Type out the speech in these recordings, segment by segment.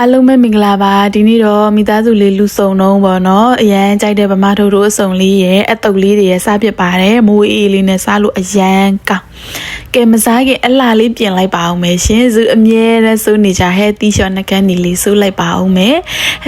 အားလုံးပဲမင်္ဂလာပါဒီနေ့တော့မိသားစုလေးလူစုံတော့ဗောနော်အရန်ကြိုက်တဲ့ဗမာထုတ်တို့အစုံလေးရဲ့အတုပ်လေးတွေရဲ့စားဖြစ်ပါတယ်မိုးအေးလေးနဲ့စားလို့အရန်ကောင်းကဲမစားခင်အလှလေးပြင်လိုက်ပါအောင်မယ်ရှင်ဇူအမြဲတမ်းစိုးနေကြ healthy shot နှကန်းနီလေးစိုးလိုက်ပါအောင်မယ်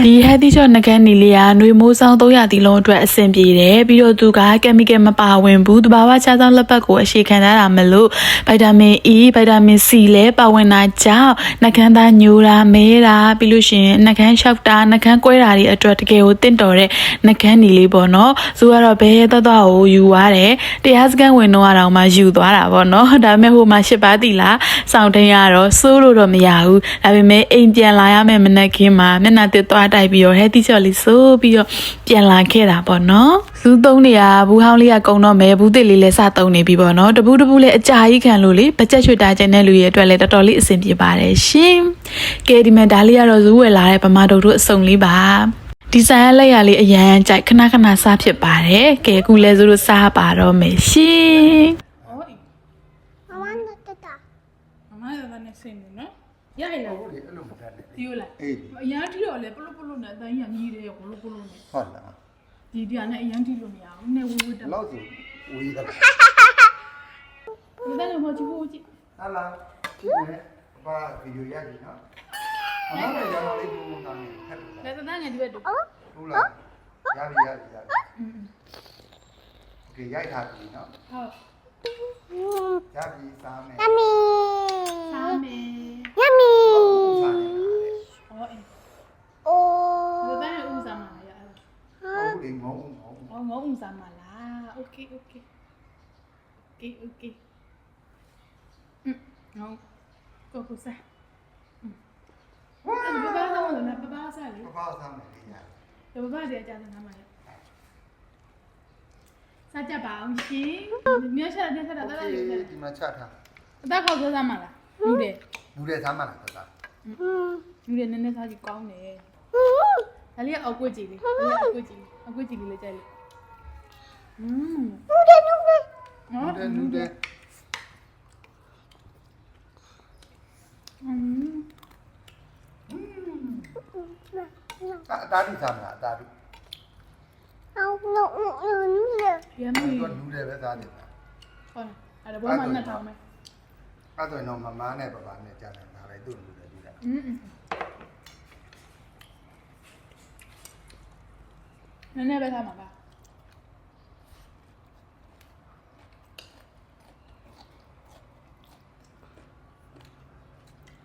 ဒီ healthy shot နှကန်းနီလေးကနှွေမိုးဆောင်300တီလုံးအတွက်အဆင်ပြေတယ်ပြီးတော့သူက chemical မပါဝင်ဘူးတဘာဝခြားသောလက်ပတ်ကိုအရှိခံထားတာမလို့ဗိုက်တာမင် E ဗိုက်တာမင် C လည်းပါဝင်တာကြောင့်နှကန်းသားညိုတာမဲတာပြီးလို့ရှိရင်နှကန်းလျှောက်တာနှကန်းကွဲတာတွေအတွက်တကယ်ကိုတင့်တော်တဲ့နှကန်းနီလေးပေါ့နော်သူကတော့ဘဲသက်သက်ကိုယူသွားတယ်တရားစခန်းဝင်တော့တော့မှယူသွားတာပေါ့နော်ဒါပေမဲ့ဟိုမှာရှစ်ပါးတီလားစောင့်တင်းရတော့စိုးလို့တော့မရဘူးဒါပေမဲ့အိမ်ပြန်လာရမယ့်မနက်ခင်းမှာမျက်နှာတစ်သွားတိုက်ပြီးတော့ဟဲတီချော်လေးစိုးပြီးတော့ပြန်လာခဲ့တာပေါ့နော်ဇူးသုံးနေရဘူးဟောင်းလေးကကုံတော့မဲဘူးတစ်လေးလည်းစသုံးနေပြီပေါ့နော်တပူးတပူးလည်းအကြာကြီးခံလို့လေဘကြက်ရွှေတာကျင်တဲ့လူရဲ့အတွက်လည်းတော်တော်လေးအဆင်ပြေပါတယ်ရှင် ကဲဒီမှာဒါလေးကတော့ဇူးဝယ်လာတဲ့ဗမာတို့တို့အစုံလေးပါဒီဇိုင်းလက်ရလေးအရန်ကြိုက်ခဏခဏစားဖြစ်ပါတယ်ကဲအခုလဲဇူးတို့စားပါတော့မယ်ရှင်ရရင်လားဟုတ်တယ်အဲ့လိုမထားနဲ့တီးရလားအေးအရန်တီးတော့လေပလုပလုနဲ့အတိုင်းကမြည်တယ်ရောပလုပလုနဲ့ဟုတ်လားဒီပြနဲ့အရန်တီးလို့မရဘူးနဲ့ဝေးဝေးတက်လောက်ဆိုဝေးတယ်ဘယ်လိုမှကြည့်ဖို့ကြည့်ဟာလားကြည့်မယ် ပါဗီဒီယိုရိုက်ပြီနော်အမနဲ့ရပါလေးပုံပုံတောင်းနေဖက်လို့လလားက်သမားငယ်ဒီဘက်တို့ဟုတ်လားရပြီရပြီရပြီอืมโอเคရိုက်ထားပြီနော်ဟုတ်ရပြီစားမယ်စားစားမယ်မယ်ဟောအေးဒီဘက်နဲ့ဥစားမှာလားရအောင်ဟုတ်တယ်ငုံငုံဟောငေါဥစားမှာလားโอเคโอเคโอเคโอเคอืมငေါ ကိုကိုစားဝါအဲ့ဒါဘာသာဝင်လို့လားပပစားလေပပစားမယ်လေညာဒါပပစီအကြမ်းနာမှာလေစားကြပါအောင်ရှင်မြောက်ချက်တဲ့ဆက်တာတော်တော်လေးလေဒီမှာချထားအသက်ခေါက်စားမှာလားလူတယ်လူတယ်စားမှာလားတော်တော်လူတယ်နည်းနည်းစားကြည့်ကောင်းတယ်ဒါလေးအောက်ကွက်ကြည့်လေအောက်ကွက်ကြည့်အောက်ကွက်ကြည့်လေးကြိုက်လေอืมนูเดนูเดนูเดนูเด အတားတိစားမလားအတားတိယမ်မီသူကလူတယ်ပဲစားနေတာဟောအဲ့ဒါဘောမှာနဲ့ထောင်းမယ်အဲ့ဆိုရင်တော့မမနဲ့ပပနဲ့ကြားတယ်ဒါပဲသူ့လူတယ်ပြီးတာอืมနည်းနည်းပဲထားမှာပါ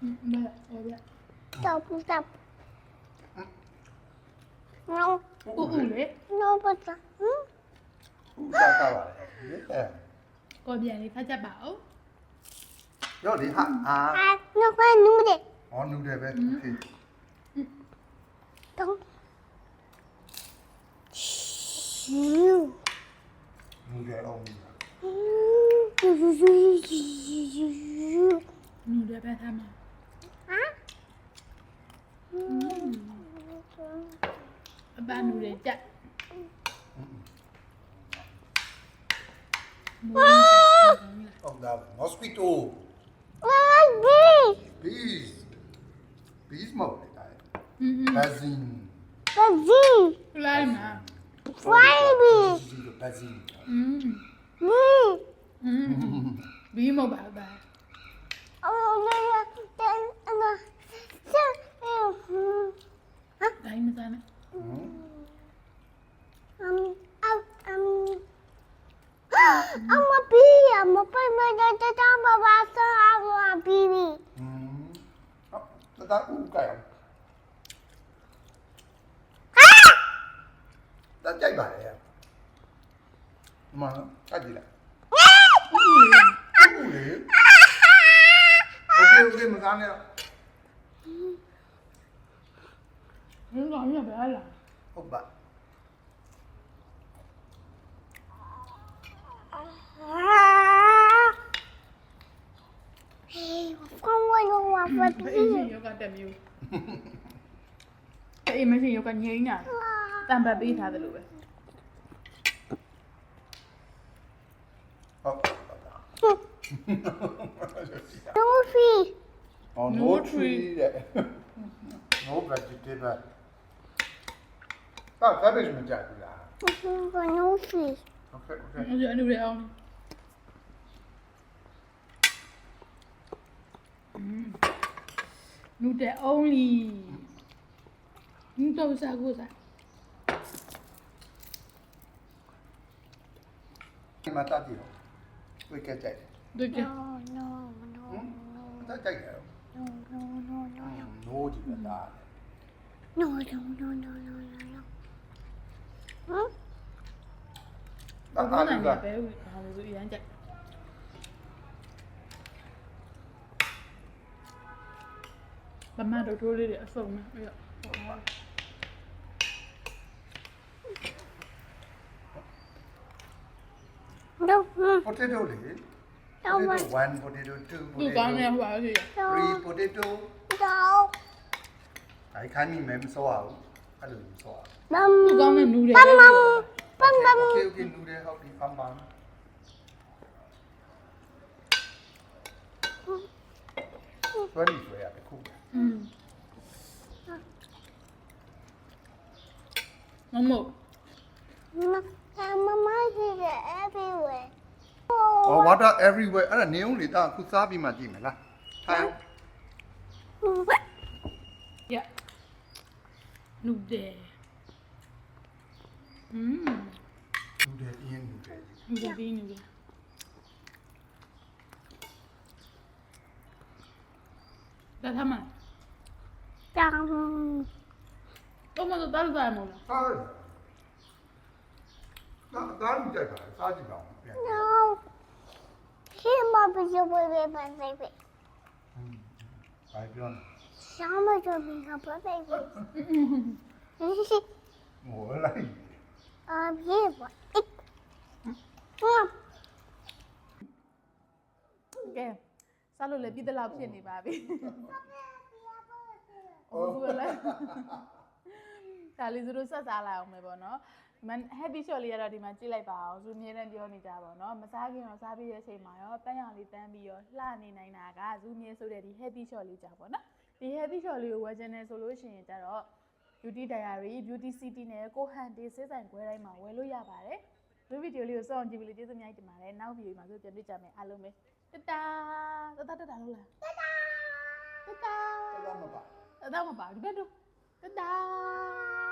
อืมဘယ်ဘယ် Stop, stop. No. ဥဥလေ No ပတ်တာဟမ်ဥတာတာပါလေအဲကိုပြန်လေးဖတ်ချက်ပါဦးရောဒီဟာအာအာနောက်ကနူးတယ်ဟောနူတယ်ပဲโอเคတုံးရှူနူတယ်အောင် ဟမ် hospital Bees. Bees mode. Bazin. Bazin. Lima. Flyby. Bazin. Me. Be mobile bag. Oh, yeah, yeah. So, huh? Time is on I'm a bee. I'm a bee. ဟုတ်တတဦးကြိုက်အောင်ဒါကြိုက်ပါလေမမကြိုက်ကြည့်လိုက်ဦးလေโပြန်ပြူအေးမရှိရောကငြိမ်းတာတံပတ်ပေးထားတယ်လို့ပဲဟုတ် No tree. Oh, no, no tree. tree. no vegetable. Ah, cabbage မကြိုက်ဘူးလား No tree. Okay, okay. အဲ့ဒီအနုရအောင် Mm. noodle only. Noodle sa gusa. ဒီမှာတတ်ကြည့်တော့တွေ့ကြကြိုက်တယ် Do you? No, no, no, Hmm? no, တတ်ကြိုက်တယ် no, no, no, no, no. နိုးကြည့်မလား No, no, no, no, no, no, no. Huh? တတ်တာ Ano က na ba? Pero, ano so iyan dyan. မမတို့ထိုးလေးတွေအစုံနဲ့ပြီးတော့တော့ potato လေ Potato 1 potato 2 ဒီကောင်းနေ potato ဟိုပါစီ3 potato တော့ I can't remember ဆိုအောင်အဲ့လိုမျိုးဆိုအောင် မမ်ဒီကောင်းနေနူးတယ် မမ်ပမ်ပမ် Okay okay လူတွေဟုတ်ပြီပမ်ပမ်ဘယ်လိုလဲ 음. 너무 Mà sao mà má thì để everywhere? အော် water everywhere အဲ့ဒါနင်းဦးလေတာခုစားပြီးမှကြည့်မယ်လားထိုင် 야 누데 음 ဦးတယ်အင်းဦးတယ် 누데 누데 나 잠만 တောင်းတော့မတော်တယ်မို့လားစားတယ်ဒါဒါမှကြိုက်ပါလားစားကြည့်ပါဦး no ဟိမဘယ်ဘယ်ဘယ်ပန်းဆိုင်ပဲဘာပြောလဲရှာမကြောပြီးဟပပဲပဲဟိုလိုက်အပြေပါဟမ်ကဲစားလို့လည်းပြည်တလောက်ဖြစ်နေပါပြီ ဟုတ်လား။ဒါလေးသူတို့ဆက်စားလိုက်အောင်မယ်ပေါ့နော်။မန် happy shot လေးကတော့ဒီမှာကြည့်လိုက်ပါအောင်။သူမြဲတမ်းပြောနေကြပါတော့။မစားခင်တော့စားပြီးတဲ့အချိန်မှာရောပန်းရောင်လေးတန်းပြီးရောလှနေနိုင်တာကဇူးမြဲဆိုတဲ့ဒီ happy shot လေးကြာပေါ့နော်။ဒီ happy shot လေးကိုဝယ်ချင်တယ်ဆိုလို့ရှိရင်ကြတော့ beauty diary beauty city နဲ့ကိုဟန်ဒေးစစ်ဆိုင်ခွဲတိုင်းမှာဝယ်လို့ရပါတယ်။ဒီဗီဒီယိုလေးကိုစောင့်ကြည့်ပြီးလို့ကျေးဇူးအများကြီးတင်ပါတယ်။နောက်ဗီဒီယိုမှာဆိုပြန်တွေ့ကြမယ်အားလုံးပဲတတာတတာတတာလို့လားတတာတတာတော့မပါတတာမပါ ဒီဘက်တော့တတာ